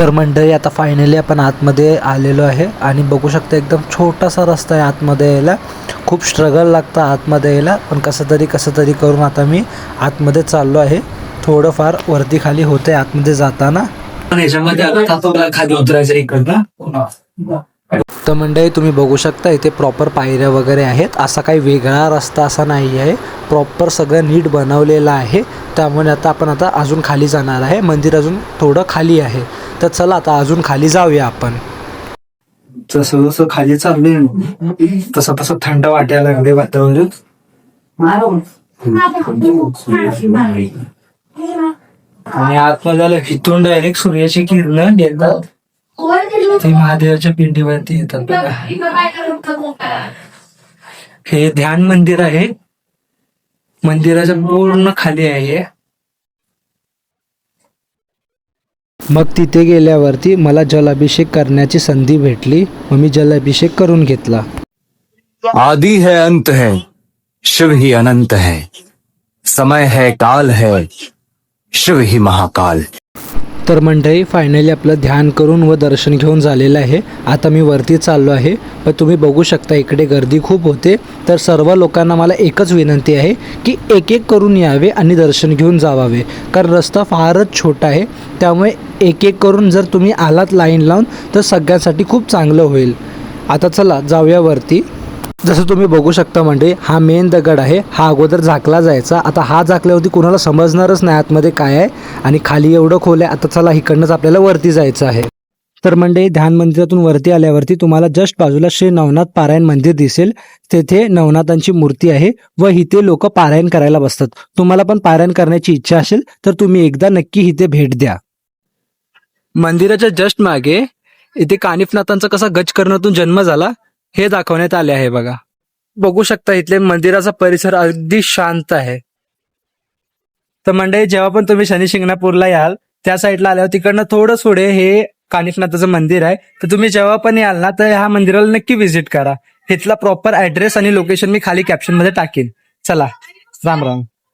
तर मंडळी आता फायनली आपण आतमध्ये आलेलो आहे आणि बघू शकता एकदम छोटासा रस्ता आहे आतमध्ये यायला. खूप स्ट्रगल लागतं आतमध्ये यायला पण कसं तरी कसं तरी करून आता मी आतमध्ये चाललो आहे. थोडंफार वरती खाली होते आतमध्ये जाताना. पण याच्यामध्ये आता खाली उतरायचं इकडनं. तर मंडळी तुम्ही बघू शकता इथे प्रॉपर पायऱ्या वगैरे आहेत. असा काही वेगळा रस्ता असा नाही आहे. प्रॉपर सगळं नीट बनवलेलं आहे. त्यामुळे आता आपण आता अजून खाली जाणार आहे. मंदिर अजून थोडं खाली आहे. तर चला आता अजून खाली जाऊया आपण. जसं जसं खाली चाललोय तसं तसं थंड वाटायला लागले वातावरण. आणि आतमध्ये झालं इथून डायरेक्ट सूर्याची किरण येतात. ते महादेवाच्या पिंडीवरती येतात बघा. हे ध्यान मंदिर आहे. मंदिराच्या पूर्ण खाली आहे. मग तिथे गेल्यावरती मला जलाभिषेक करण्याची संधी भेटली. मग मी जलाभिषेक करून घेतला. आदि है अंत है। शिव ही अनंत है। समय है काल है। शिव ही महाकाल। तर मंडळी फायनली आपलं ध्यान करून व दर्शन घेऊन झालेलं आहे. आता मी वरती चाललो आहे. पण तुम्ही बघू शकता इकडे गर्दी खूप होते. तर सर्व लोकांना मला एकच विनंती आहे की एक एक करून यावे आणि दर्शन घेऊन जावावे. कारण रस्ता फारच छोटा आहे. त्यामुळे एक एक करून जर तुम्ही आलात लाईन लावून तर सगळ्यांसाठी खूप चांगलं होईल. आता चला जाऊया वरती. जसं तुम्ही बघू शकता म्हणजे हा मेन दगड आहे. हा अगोदर झाकला जायचा. आता हा झाकल्यावरती कुणाला समजणारच नाही आतमध्ये काय आहे. आणि खाली एवढं खोल आहे आता चला इकडनंच आपल्याला वरती जायचं आहे. तर म्हणजे ध्यान मंदिरातून वरती आल्यावरती तुम्हाला जस्ट बाजूला श्री नवनाथ पारायण मंदिर दिसेल. तेथे नवनाथांची मूर्ती आहे व इथे लोक पारायण करायला बसतात. तुम्हाला पण पारायण करण्याची इच्छा असेल तर तुम्ही एकदा नक्की इथे भेट द्या. मंदिराच्या जस्ट मागे इथे कानिफनाथांचा कसा गजकर्णातून जन्म झाला हे दाखवण्यात आले आहे बघा. बघू शकता इथले मंदिराचा परिसर अगदी शांत आहे. तर मंडळी जेव्हा पण तुम्ही शनी शिंगणापूरला याल त्या साईडला आल्यावर तिकडनं थोडं पुढे हे कानिफनाथाचं मंदिर आहे. तर तुम्ही जेव्हा पण याल ना तर ह्या मंदिराला नक्की व्हिजिट करा. इथला प्रॉपर ऍड्रेस आणि लोकेशन मी खाली कॅप्शनमध्ये टाकेन. चला. राम राम.